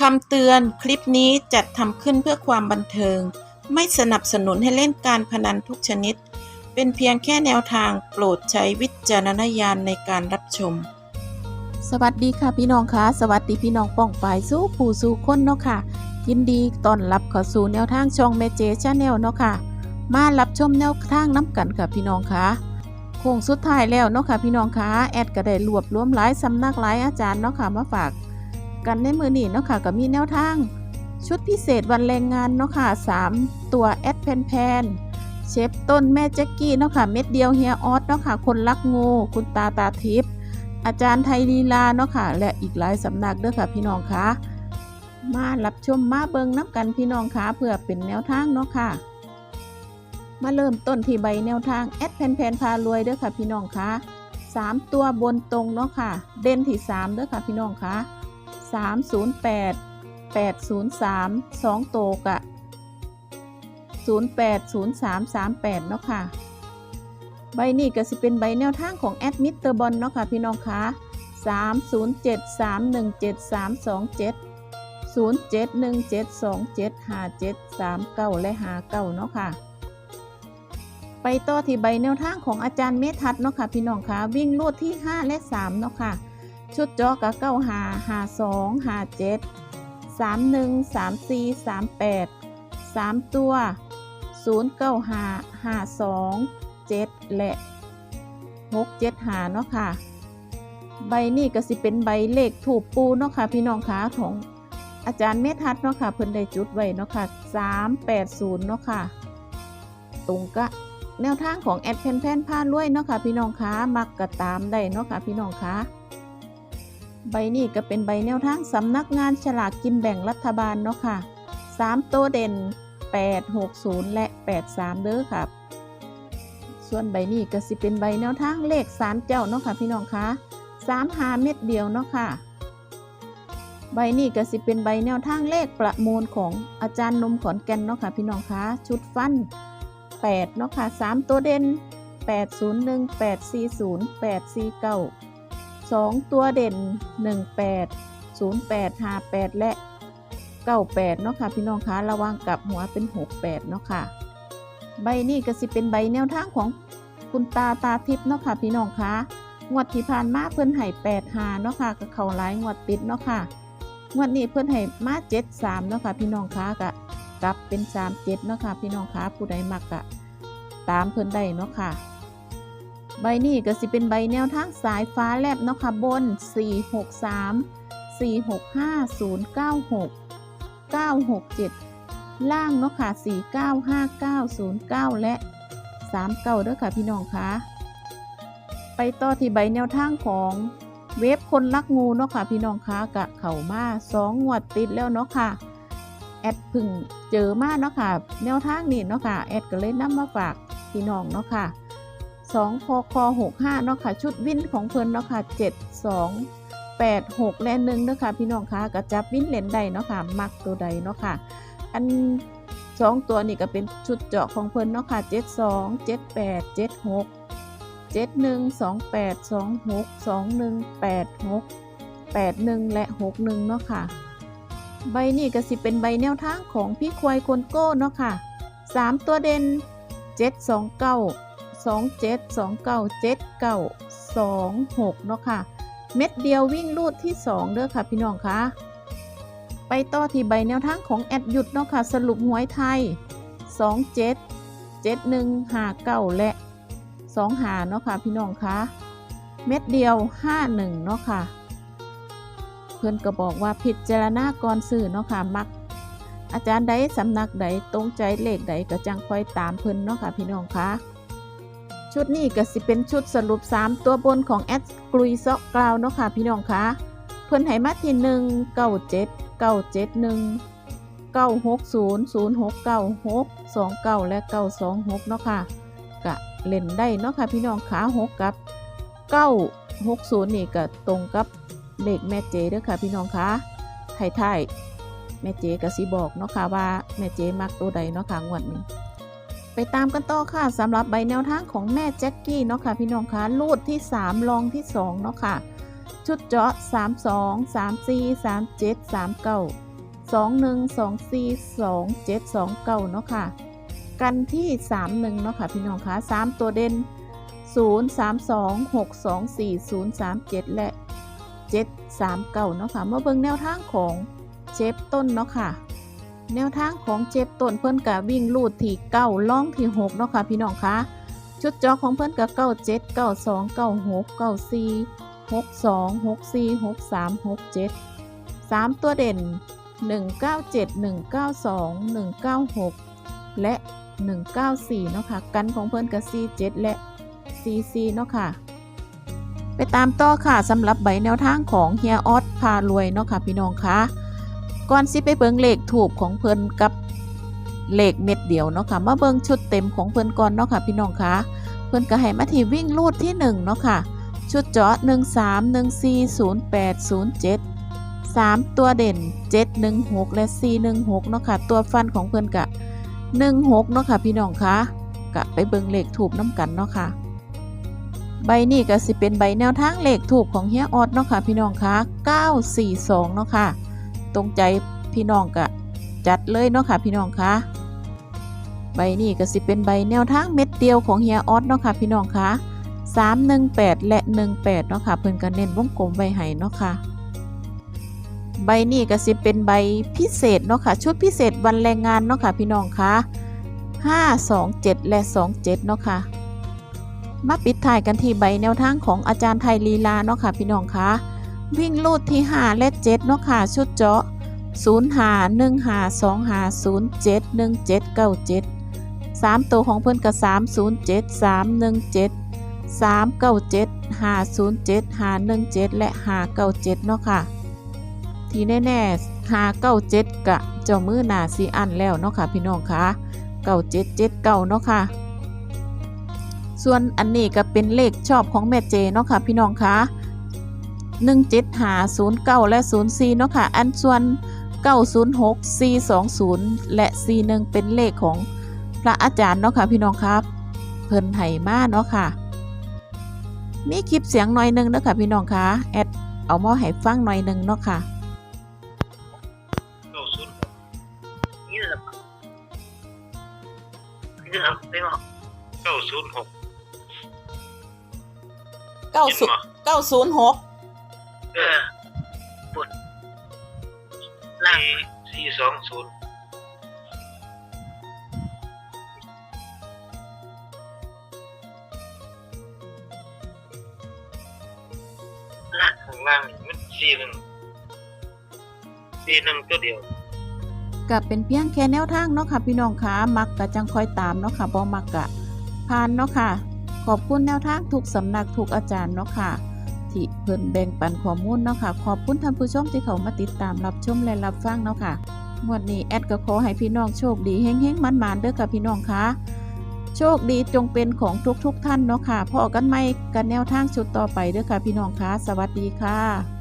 คำเตือนคลิปนี้จัดทำขึ้นเพื่อความบันเทิง ไม่สนับสนุนให้เล่นการพนันทุกชนิด เป็นเพียงแค่แนวทางโปรดใช้วิจารณญาณในการรับชม สวัสดีค่ะพี่น้องคะสวัสดีพี่น้องป้องปายสู้ผู้สู้คนเนาะค่ะ ยินดีต้อนรับเข้าสู่แนวทางช่องเมเจชาแนลเนาะค่ะ มารับชมแนวทางน้ำกันค่ะพี่น้องคะโค้งสุดท้ายแล้วเนาะค่ะพี่น้องคะแอดก็ได้รวบรวมหลายสำนักหลายอาจารย์เนาะค่ะมาฝาก กันในมือนี้เนาะค่ะก็มีแนวทาง ชุดพิเศษวันแรงงานเนาะค่ะ 3 ตัวแอดแพนแพนเชฟต้นแม่แจ็กกี้เนาะค่ะเม็ดเดียวเฮียออสเนาะค่ะคนรักงูคุณตาตาทิพย์อาจารย์ไทยลีลาเนาะค่ะ และอีกหลายสำนักเด้อค่ะพี่น้องคะมารับชมมาเบิงน้ำกันพี่น้องคะเพื่อเป็นแนวทางเนาะค่ะ มาเริ่มต้นที่ใบแนวทางแอดแพนแพนพารวยเด้อค่ะพี่น้องคะสามตัวบนตรงเนาะค่ะ เด่นที่สามเด้อค่ะพี่น้องคะ 308 803 2โตกะ080338 เนาะค่ะ ใบนี้ก็สิเป็นใบแนวทางของแอดมิเตอร์บอลเนาะค่ะพี่น้องคะ307 317 327 0717275739 และ59เนาะค่ะ ไปต่อที่ใบแนวทางของอาจารย์เมทัศเนาะค่ะพี่น้องคะวิ่งลูดที่ 5 และ 3 เนาะค่ะ ชุดจอกะเก้าหาหาสองหาเจ็ดสามหนึ่งสามสี่สามแปดสามตัวศูนย์เก้าหาหาสองเจ็ดและหกเจ็ดหาเนาะค่ะ ใบนี้ก็สิเป็นใบเลขถูกปูเนาะค่ะ พี่น้องคะของอาจารย์เมธัศเนาะค่ะ เพิ่นได้จุดไว้เนาะค่ะสามแปดศูนย์เนาะค่ะ ตรงกะแนวทางของแอดแพนแพนผ้าล้วยเนาะค่ะพี่น้องคะมักกะตามได้เนาะค่ะพี่น้องคะ ใบนี้ก็เป็นใบแนวทางสำนักงานฉลากกินแบ่งรัฐบาลเนาะค่ะ 3 ตัวเด่น 860 และ 83 เด้อครับส่วนใบนี้ก็สิเป็นใบแนวทางเลขสารเจ้าเนาะค่ะพี่น้องคะ3หาเม็ดเดียวเนาะค่ะ ใบนี้ก็สิเป็นใบแนวทางเลขประมูลของอาจารย์นมขอนแก่นเนาะค่ะพี่น้องคะชุดฟัน 8 เนาะค่ะ 3 ตัวเด่น 801 840 849 สองตัวเด่น 18 08 58 และ 98 เนาะค่ะ พี่น้องคะระวังกับหัวเป็น 68 เนาะค่ะ ใบนี้ก็สิเป็นใบแนวทางของคุณตาตาทิพย์เนาะค่ะ พี่น้องคะงวดที่ผ่านมาเพิ่นให้8หาเนาะค่ะกับเข้าหลายงวดติดเนาะค่ะงวดนี้เพิ่นให้มา73เนาะค่ะ พี่น้องคะกะกลับเป็น 37 เนาะค่ะ พี่น้องคะผู้ใดมักกะตามเพิ่นได้เนาะค่ะ ใบนี้ก็สิเป็นใบแนวทางสายฟ้าแลบเนาะค่ะบน 463 465 096 967 ล่างเนาะค่ะ 495909 และ 39เด้อค่ะพี่น้องคะไปต่อที่ใบแนวทางของเวฟคนรักงูเนาะค่ะพี่น้องคะกะเข่ามาสองงวดติดแล้วเนาะค่ะแอดพึ่งเจอมาเนาะค่ะ แนวทางนี้เนาะค่ะแอดก็เลยนำมาฝากพี่น้องเนาะค่ะ 2พค65เนาะค่ะชุดวินของเพิ่นเนาะค่ะ7 2 8 6 และ1เนาะค่ะพี่น้องคะกระจับวินเลนได้เนาะค่ะมักตัวใดเนาะค่ะอัน2ตัวนี่ก็เป็นชุดเจาะของเพิ่นเนาะค่ะ7 2 7 8 7 6 7 1 2 8 2 6 2 1 8 6 8 1และ6 1เนาะค่ะ ใบนี้ก็สิเป็นใบแนวทางของพี่ควายคนโก้เนาะค่ะ3ตัวเด่น7 2 9 2 7 2 9 7 9 2 6 เนาะค่ะ เม็ดเดียววิ่งลูดที่ 2 เด้อค่ะพี่น้องคะไปต่อที่ใบแนวทางของแอดหยุดเนาะค่ะ สรุปหวยไทย 2 7 7 1 5 9 และ 2 หาเนาะค่ะพี่น้องคะเม็ดเดียว 5 1 เนาะค่ะ เพื่อนก็บอกว่าผิดเจรณาก่อนสื่อเนาะค่ะมักอาจารย์ใดสำนักใดตรงใจเลขใดก็จังคอยตามเพิ่นเนาะค่ะพี่น้องคะ ชุดนี้ก็สิเป็นชุดสรุป 3 ตัวบนของแอดกลุยซอกกล่าวเนาะค่ะพี่น้องคะเพิ่นให้มาที่1 9 7 9 7 1 9 6 0 0 6 9 6 2 9และ9 2 6เนาะค่ะกะเล่นได้เนาะค่ะพี่น้องขา6กับ9 6 0นี่ก็ตรงกับเลขแม่เจเด้อค่ะพี่น้องคะไทยๆแม่เจก็สิบอกเนาะค่ะว่าแม่เจมักตัวใดเนาะค่ะงวดนี้ ไปตามกันต่อค่ะสำหรับใบแนวทางของแม่แจ็คกี้เนาะค่ะพี่น้องคะลูดที่ 3 ลองที่2เนาะค่ะ ชุดเจาะ 3 2 3 4 3 7 3 9 21242729เนาะค่ะ กันที่ 31เนาะค่ะพี่น้องคะ3 ตัวเด่น 03262437 และ 739เนาะค่ะมาเบิ่งแนวทางของเจฟต้นเนาะค่ะ แนวทางของเจฟต้นเพิ่อนกะวิ่งลูดที่เก้าล่องที่6เนาะค่ะพี่น้องคะชุดจอของเพิ่อนกะเก้าเจ็ดเก้าสองเก้าหกเก้าสี่หกสองหกสี่หกสามหกเจ็ดสามตัวเด่นหนึ่งเก้าเจ็ดหนึ่งเก้าสองหนึ่งเก้าหกและ194เก้าสี่เนาะค่ะกันของเพิ่อนกับ47และ44เนาะค่ะไปตามต่อค่ะสำหรับใบแนวทางของเฮียออสพารวยเนาะค่ะพี่น้องคะ ก่อนสิไปเบิ่งเลขถูกของเพิ่นกับเลขเม็ดเดียวเนาะค่ะมาเบิ่งชุดเต็มของเพิ่นก่อนเนาะค่ะพี่น้องคะเพิ่นก็ให้มาที่วิ่งลูดที่1เนาะค่ะชุดเจาะ 13 14 08 07 3 ตัวเด่น 716 และ 416 เนาะค่ะตัวฟันของเพิ่นกะ 16 เนาะค่ะพี่น้องคะกะไปเบิ่งเลขถูกน้ำกันเนาะค่ะใบนี้ก็สิเป็นใบแนวทางเลขถูกของเฮียออดเนาะค่ะพี่น้องคะ942 เนาะค่ะ ตรงใจพี่น้องกะจัดเลยเนาะค่ะพี่น้องคะใบนี้ก็สิเป็นใบแนวทางเม็ดเดียวของเฮียออดเนาะค่ะพี่น้องคะ318 และ 18เนาะค่ะเพิ่นก็เน้นวงกลมไว้ให้เนาะค่ะ ใบนี้ก็สิเป็นใบพิเศษเนาะค่ะชุดพิเศษวันแรงงานเนาะค่ะพี่น้องคะ5 2 7 และ 27เนาะค่ะมาปิดท้ายกันที่ใบแนวทางของอาจารย์ไทยลีลาเนาะค่ะพี่น้องคะ วิ่งลูดที่5และ7เนาะค่ะชุดเจาะ0 5 1 5 2 5 0 7 1 7 9 7 3ตัวของเพื่อนกับ3 0 7 3 1 7 3 9 7 5 0 7 5 1 7และ5 9 7เนาะค่ะ ที่แน่ๆหาเก้าเจ็ดกะเจ้ามือหนาสีอันแล้วเนาะค่ะพี่น้องคะเก้าเจ็ดเจ็ดเก้าเนาะค่ะ ส่วนอันนี้ก็เป็นเลขชอบของแม่เจเนาะค่ะพี่น้องคะ หนึ่งเจ็ดหาศูนย์เก้าและศูนย์สี่เนาะค่ะ อันส่วนเก้าศูนย์หกสี่สองศูนย์และสี่หนึ่งเป็นเลขของพระอาจารย์เนาะค่ะพี่น้องครับ เพิ่นไห่มาเนาะค่ะ มีคลิปเสียงหน่อยหนึงเนาะค่ะพี่น้องคะแอดเอามาให้ฟังหน่อยหนึงเนาะค่ะเก้าศูนย์หกนี่แหละครับนี่ครับไม่บอกเก้าศูนย์หก เก้าศูนย์เก้าศูนย์หกเออบุญล่างสี่สองศูนย์ล่างข้างล่างนี่มันสี่หนึ่งสี่หนึ่งตัวเดียว กับเป็นเพียงแค่แนวทางเนาะค่ะพี่น้องคะมักกะจังคอยตามเนาะค่ะบ่มักกะผ่านเนาะค่ะ ขอบคุณแนวทางทุกสำนักทุกอาจารย์เนาะค่ะ ที่เพิ่นแบ่งปันข้อมูลเนาะค่ะขอบคุณท่านผู้ชมที่เขามาติดตามรับชมและรับฟังเนาะค่ะงวดนี้แอดก็ขอให้พี่น้องโชคดีเฮงๆมันๆเด้อค่ะพี่น้องคะโชคดีจงเป็นของทุกๆท่านเนาะค่ะพอกันไหม่กันแนวทางชุดต่อไปเด้อค่ะพี่น้องคะสวัสดีค่ะ